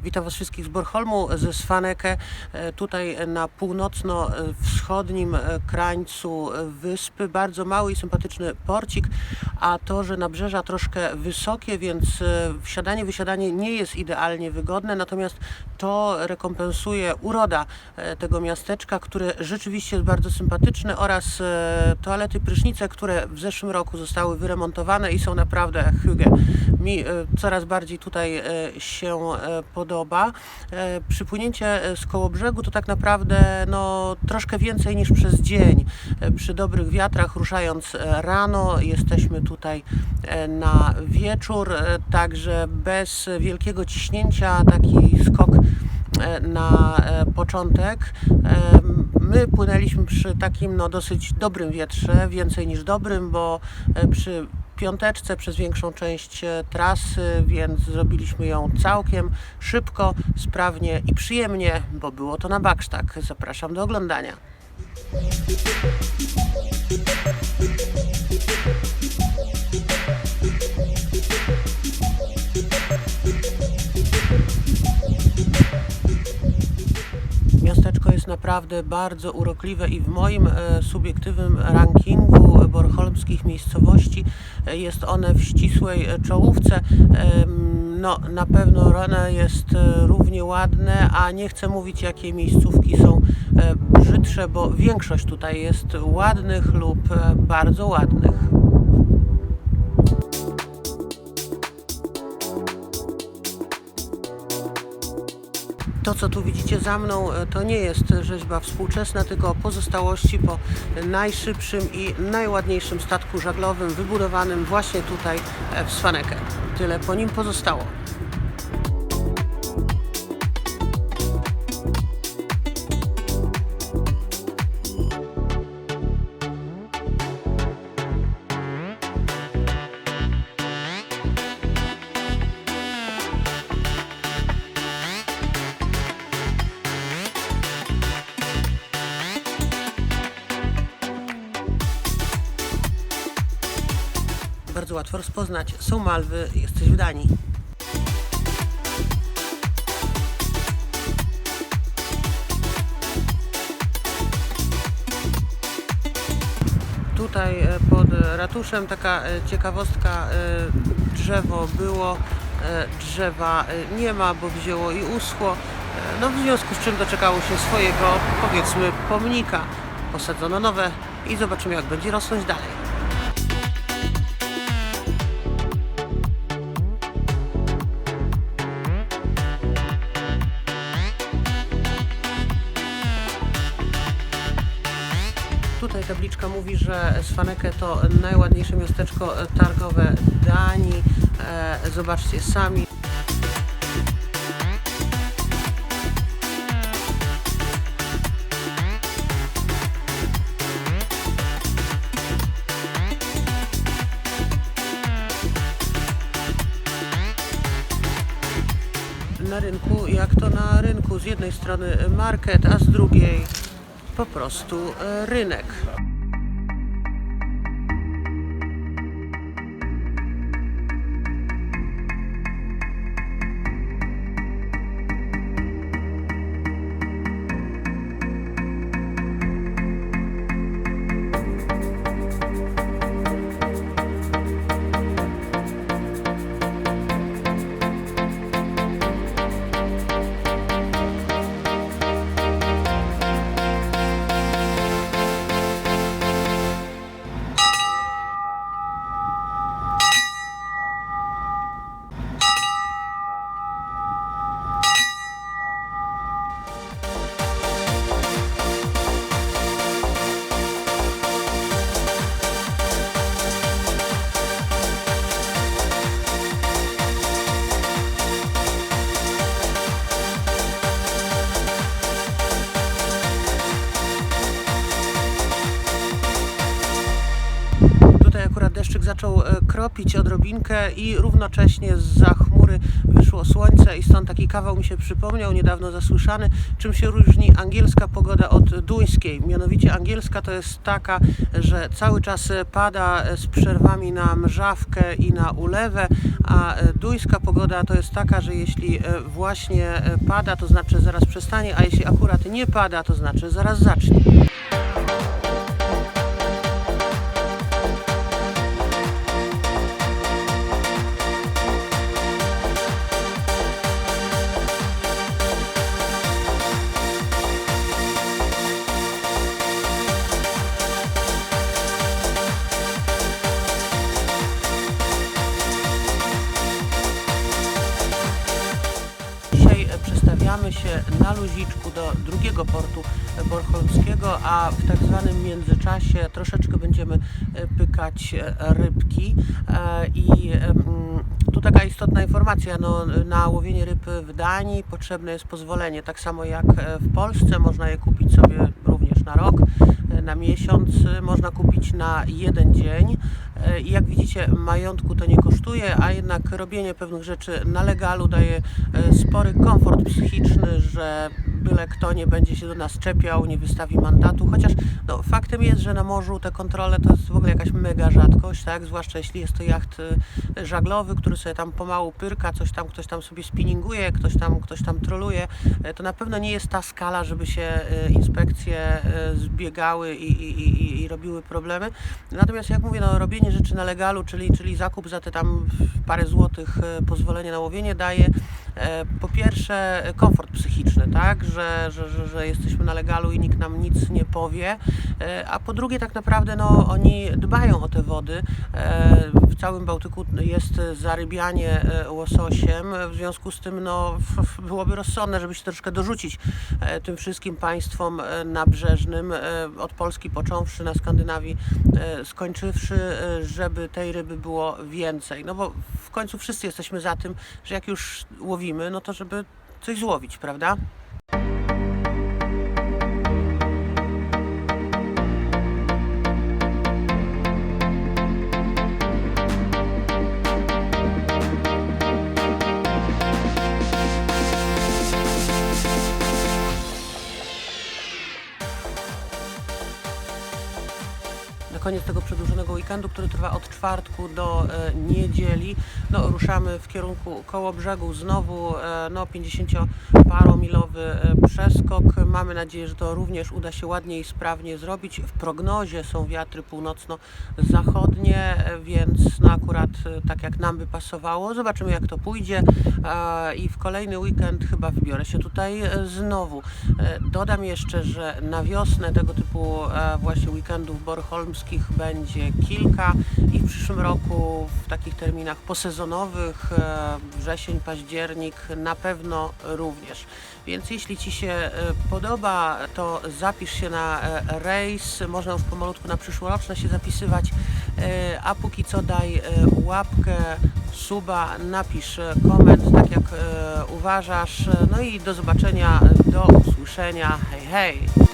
Witam Was wszystkich z Bornholmu, ze Svaneke, e, tutaj na północno-wschodnim e, krańcu wyspy. Bardzo mały i sympatyczny porcik, a to, że nabrzeża troszkę wysokie, więc e, wsiadanie, wysiadanie nie jest idealnie wygodne, natomiast to rekompensuje uroda tego miasteczka, które rzeczywiście jest bardzo sympatyczne oraz toalety, prysznice, które w zeszłym roku zostały wyremontowane i są naprawdę hygge. Mi coraz bardziej tutaj się e, podoba. E, Przypłynięcie e, z koło brzegu to tak naprawdę no, troszkę więcej niż przez dzień. E, Przy dobrych wiatrach, ruszając rano, jesteśmy tutaj na wieczór, także bez wielkiego ciśnięcia taki skok na początek. My płynęliśmy przy takim no, dosyć dobrym wietrze, więcej niż dobrym, bo przy piąteczce przez większą część e, trasy, więc zrobiliśmy ją całkiem szybko, sprawnie i przyjemnie, bo było to na baksztak. Zapraszam do oglądania. Jest naprawdę bardzo urokliwe i w moim e, subiektywnym rankingu bornholmskich miejscowości e, jest one w ścisłej e, czołówce. No, na pewno one jest równie ładne, a nie chcę mówić, jakie miejscówki są brzydsze, bo większość tutaj jest ładnych lub bardzo ładnych. To, co tu widzicie za mną, e, to nie jest rzeźba współczesna, tylko pozostałości po najszybszym i najładniejszym statku żaglowym wybudowanym właśnie tutaj e, w Svaneke. Tyle po nim pozostało. Bardzo łatwo rozpoznać. Są Malwy, jesteś w Danii. Tutaj e, pod ratuszem taka e, ciekawostka, e, drzewo było, drzewa nie ma, bo wzięło i uschło. No w związku z czym doczekało się swojego, powiedzmy, pomnika. Posadzono nowe i zobaczymy jak będzie rosnąć dalej. Tabliczka mówi, że Svaneke to najładniejsze miasteczko targowe Danii. E, zobaczcie sami. Na rynku, jak to na rynku, z jednej strony market, a z drugiej po prostu e, rynek. Zaczął e, kropić odrobinkę i równocześnie za chmury wyszło słońce i stąd taki kawał mi się przypomniał, niedawno zasłyszany, czym się różni angielska pogoda od duńskiej. Mianowicie angielska to jest taka, że cały czas pada z przerwami na mrzawkę i na ulewę, a duńska pogoda to jest taka, że jeśli e, właśnie e, pada, to znaczy zaraz przestanie, a jeśli akurat nie pada, to znaczy zaraz zacznie. Przestawiamy się na luziczku do drugiego portu bornholmskiego, a w tak zwanym międzyczasie troszeczkę będziemy e, pykać e, rybki. E, I tu taka istotna informacja, no, na łowienie ryb w Danii potrzebne jest pozwolenie, tak samo jak w Polsce, można je kupić sobie również na rok, na miesiąc, e, można kupić na jeden dzień. E, I jak widzicie, majątku to nie kosztuje, a jednak robienie pewnych rzeczy na legalu daje e, spory komfort psychiczny, że byle kto nie będzie się do nas czepiał, nie wystawi mandatu, chociaż no, faktem jest, że na morzu te kontrole to jest w ogóle jakaś mega rzadkość, tak? zwłaszcza jeśli jest to jacht e, żaglowy, który sobie tam pomału pyrka, coś tam ktoś tam sobie spinninguje, ktoś tam, ktoś tam troluje, e, to na pewno nie jest ta skala, żeby się e, inspekcje zbiegały i, i, i, i robiły problemy. Natomiast jak mówię, no, robienie rzeczy na legalu, czyli, czyli zakup za te tam parę złotych pozwolenie na łowienie daje po pierwsze e, komfort psychiczny, tak, że, że, że, jesteśmy na legalu i nikt nam nic nie powie, e, a po drugie tak naprawdę no, oni dbają o te wody. E, W całym Bałtyku jest zarybianie e, łososiem, w związku z tym no, byłoby rozsądne, żeby się troszkę dorzucić e, tym wszystkim państwom e, nabrzeżnym, e, od Polski począwszy, na Skandynawii e, skończywszy, e, żeby tej ryby było więcej. No bo w końcu wszyscy jesteśmy za tym, że jak już łowimy, no to żeby coś złowić, prawda? Na koniec tego przedłużonego weekendu, który trwa od czwartku do e, niedzieli. No, ruszamy w kierunku koło brzegu znowu e, no, 50-paromilowy e, przeskok. Mamy nadzieję, że to również uda się ładnie i sprawnie zrobić. W prognozie są wiatry północno-zachodnie, więc no, akurat tak jak nam by pasowało. Zobaczymy jak to pójdzie i w kolejny weekend chyba wybiorę się tutaj znowu. Dodam jeszcze, że na wiosnę tego typu właśnie weekendów bornholmskich będzie kilka i w przyszłym roku w takich terminach posezonowych, e, wrzesień, październik na pewno również. Więc jeśli Ci się e, podoba, to zapisz się na e, rejs. Można już pomalutku na przyszłoroczne się zapisywać, a póki co daj łapkę, suba, napisz koment, tak jak uważasz. No i do zobaczenia, do usłyszenia. Hej, hej!